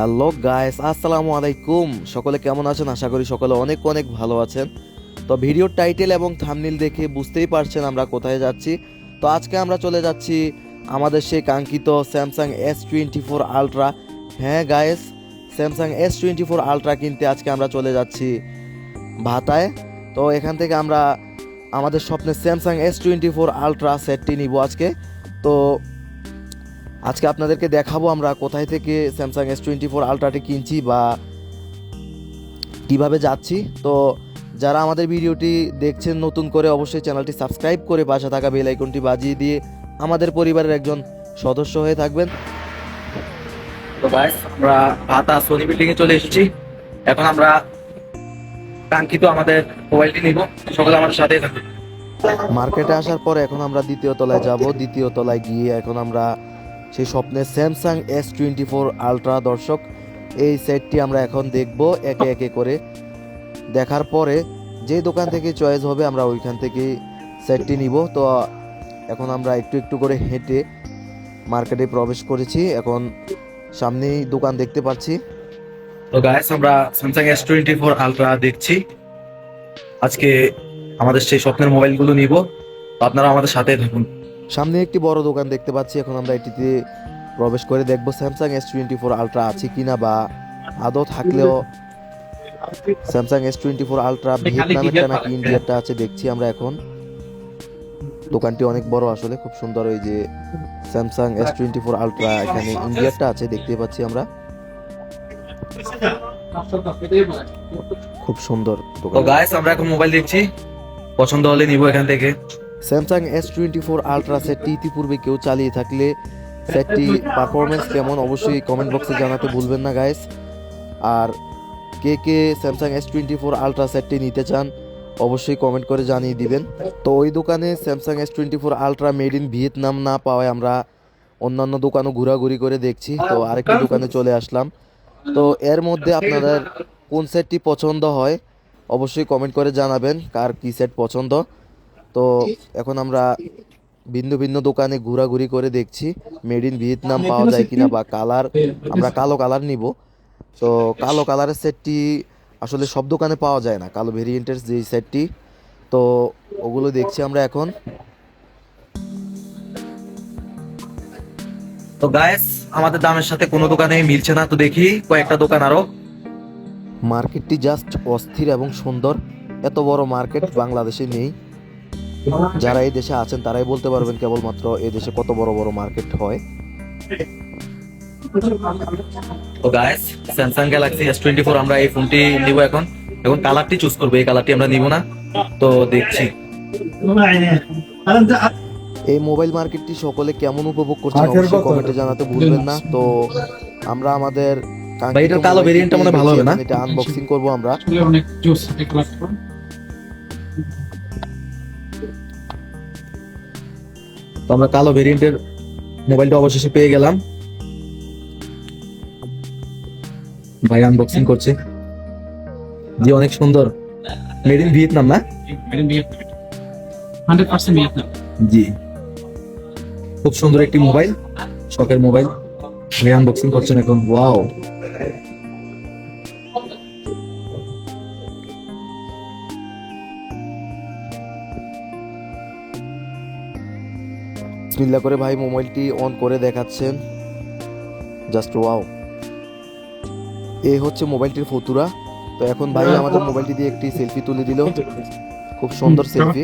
Hello guys, আসসালামু আলাইকুম। সকলে কেমন আছেন? আশা করি সকলে অনেক অনেক ভালো আছেন। তো ভিডিওর টাইটেল এবং থামনিল দেখে বুঝতেই পারছেন আমরা কোথায় যাচ্ছি। তো আজকে আমরা চলে যাচ্ছি আমাদের সেই কাঙ্ক্ষিত Samsung S twenty four ultra হ্যাঁ guys Samsung S twenty four ultra কিনতে আজকে আমরা চলে যাচ্ছি ভাতায়। তো এখান থেকে আমরা আমাদের স্বপ্নের Samsung S twenty four ultra সেটটি নিব আজকে। তো আজকে আপনাদেরকে দেখাবো আমরা কোথায় থেকে স্যামসাং এস টোয়েন্টি ফোর আলট্রাটি কিনছি বা কীভাবে যাচ্ছি। তো যারা আমাদের ভিডিওটি দেখছেন নতুন করে অবশ্যই চ্যানেলটি সাবস্ক্রাইব করে পাশে থাকা বেল আইকনটি বাজিয়ে দিয়ে আমাদের পরিবারের একজন সদস্য হয়ে থাকবেন। তো গাইস আমরা ভাতা সোনি বিল্ডিং এ চলে এসেছি। এখন আমরা কাঙ্ক্ষিত আমাদের মোবাইলটি নিব। সকলে আমাদের থাকুন। মার্কেটে আসার পর এখন আমরা দ্বিতীয় তলায় যাব। দ্বিতীয় তলায় গিয়ে এখন আমরা সেই স্বপ্নের Samsung S twenty four ultra দর্শক। এই সেটটি আমরা এখন দেখব একে একে করে। দেখার পরে যে দোকান থেকে চয়েস হবে, আমরা ওইখান থেকে সেটটি নিব। তো, এখন আমরা একটু একটু করে হেঁটে মার্কেটে প্রবেশ করেছি। এখন সামনেই দোকান দেখতে পাচ্ছি। তো গাইস আমরা Samsung S twenty four ultra দেখছি। আজকে আমাদের সেই স্বপ্নের মোবাইলগুলো নিব। আপনারা আমাদের সাথে থাকুন। সামনে একটি বড় দোকান দেখতে পাচ্ছি। এখন আমরা এটিতে প্রবেশ করে দেখব Samsung S twenty four ultra আছে কিনা বা আদৌ থাকলেও Samsung S twenty four ultra ভিয়েতনামেরটা নাকি ইন্ডিয়ারটা আছে দেখছি আমরা এখন। দোকানটি অনেক বড় আসলে খুব সুন্দর ওই যে Samsung S twenty four ultra এখানে ইন্ডিয়ারটা আছে দেখতে পাচ্ছি আমরা। খুব সুন্দর তো দোকান গাইস আমরা এখন মোবাইল দেখছি। পছন্দ হলে নিব এখান থেকে। Samsung S twenty four ultra সেটটি ইতিপূর্বে কেউ চালিয়ে থাকলে সেটটি পারফরমেন্স কেমন অবশ্যই কমেন্ট বক্সে জানাতে ভুলবেন না গাইস আর কে কে Samsung S twenty four ultra সেটটি নিতে চান, অবশ্যই কমেন্ট করে জানিয়ে দিবেন। তো ওই দোকানে Samsung S twenty four ultra made in Vietnam না পাওয়ায় আমরা অন্যান্য দোকানও ঘোরাঘুরি করে দেখছি। তো আরেকটি দোকানে চলে আসলাম। তো এর মধ্যে আপনাদের কোন সেটটি পছন্দ হয়, অবশ্যই কমেন্ট করে জানাবেন, কার কি সেট পছন্দ। তো এখন আমরা ভিন্ন ভিন্ন দোকানে ঘোরাঘুরি করে দেখছি। মেড ইন ভিয়েতনাম পাওয়া যায় কিনা বা কালার আমরা কালো কালার নিব। তো কালো কালারের সেটটি আসলে সব দোকানে পাওয়া যায় না। কালো ভেরিয়েন্টের যে সেটটি তো ওগুলো দেখছি আমরা এখন। তো গাইস আমাদের দামের সাথে কোনো দোকানে মিলছে না তো দেখি কয়েকটা দোকান আরও। মার্কেটটি জাস্ট অস্থির এবং সুন্দর। এত বড় মার্কেট বাংলাদেশে নেই। যারা এই দেশে আছেন তারাই বলতে পারবেন কেবলমাত্র এই দেশে কত বড় বড় মার্কেট হয়। তো guys Samsung Galaxy S twenty four আমরা এই ফোনটি নিব এখন এখন কালারটি চুজ করব এই কালারটি আমরা নিব না। তো দেখছি। এই মোবাইল মার্কেটটি সকলে কেমন উপভোগ করছে অবশ্যই কমেন্টে জানাতে ভুলবেন না। তো আমরা আমাদের কালো variant টা মনে ভালো হবে না? এটা আনবক্সিং করব আমরা। তো আমরা কালো ভেরিয়েন্টের মোবাইলটা অবশেষে পেয়ে গেলাম। ভাই আনবক্সিং করছে। জি অনেক সুন্দর। মেড ইন ভিয়েতনাম না? জি। খুব সুন্দর একটি মোবাইল শখের মোবাইল ভাই আনবক্সিং করছেন এখন। ওয়াও বিসমিল্লাহ করে ভাই মোবাইলটি অন করে দেখাচ্ছেন। জাস্ট ওয়াও এই হচ্ছে মোবাইলটির ফতুরা। তো এখন ভাই আমাদের মোবাইলটি দিয়ে একটি সেলফি তুলে দিল। খুব সুন্দর সেলফি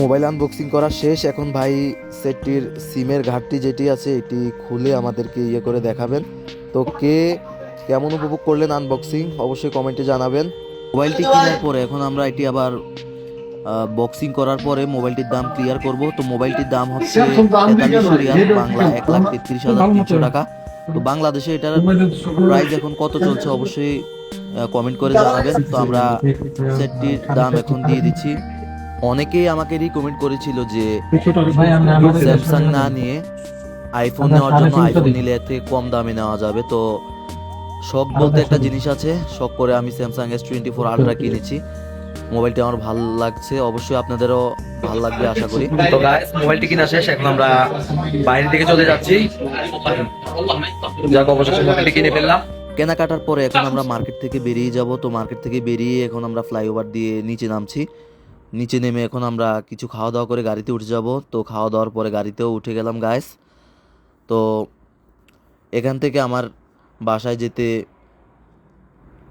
মোবাইল আনবক্সিং করা শেষ। এখন ভাই সেটটির সিমের ঘাটতি যেটি আছে এটি খুলে আমাদেরকে ইয়ে করে দেখাবেন। তো কে কেমন উপভোগ করলেন আনবক্সিং অবশ্যই কমেন্টে জানাবেন। মোবাইলটি কেনার পরে এখন আমরা এটি আবার বক্সিং করার পরে মোবাইলটির দাম ক্লিয়ার করব। তো মোবাইলটির দাম হচ্ছে তেতাল্লিশশো রিয়াল বাংলা এক লাখ তেত্রিশ হাজার তিনশো টাকা। তো বাংলাদেশে এটার প্রাইস এখন কত চলছে অবশ্যই কমেন্ট করে জানাবেন। তো আমরা সেটটির দাম এখন দিয়ে দিচ্ছি। অনেকেই আমাকে রিকমেন্ড করেছিল যে স্যামসাং না নিয়ে আইফোন নেওয়ার জন্য আইফোন নিলে এর থেকে কম দামে নেওয়া যাবে। তো শখ বলতে একটা জিনিস আছে শখ করে আমি Samsung S twenty four ultra কিনেছি। মোবাইলটি আমার ভালো লাগছে অবশ্যই আপনাদেরও ভালো লাগবে আশা করি। তো গাইস মোবাইলটি কিনা শেষ এখন আমরা বাইরের দিকে চলে যাচ্ছি। যাক অবশেষে মোবাইলটি কিনে ফেললাম। কেনাকাটার পরে এখন আমরা মার্কেট থেকে বেরিয়ে যাব। তো মার্কেট থেকে বেরিয়ে এখন আমরা ফ্লাইওভার দিয়ে নিচে নামছি। নিচে নেমে এখন আমরা কিছু খাওয়া দাওয়া করে গাড়িতে উঠে যাব। তো খাওয়া দাওয়ার পরে গাড়িতেও উঠে গেলাম গাইস তো এখান থেকে আমার বাসায় যেতে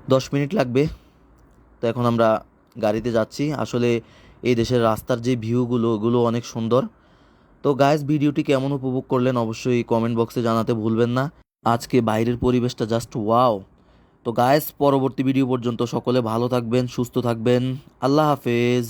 দশ মিনিট লাগবে। তো এখন আমরা গাড়িতে যাচ্ছি। আসলে এই দেশের রাস্তার যে ভিউগুলো, ওগুলো অনেক সুন্দর। তো গায়েস ভিডিওটি কেমন উপভোগ করলেন অবশ্যই কমেন্ট বক্সে জানাতে ভুলবেন না। আজকে বাইরের পরিবেশটা জাস্ট ওয়াও তো গায়েস পরবর্তী ভিডিও পর্যন্ত সকলে ভালো থাকবেন, সুস্থ থাকবেন। আল্লাহ হাফেজ।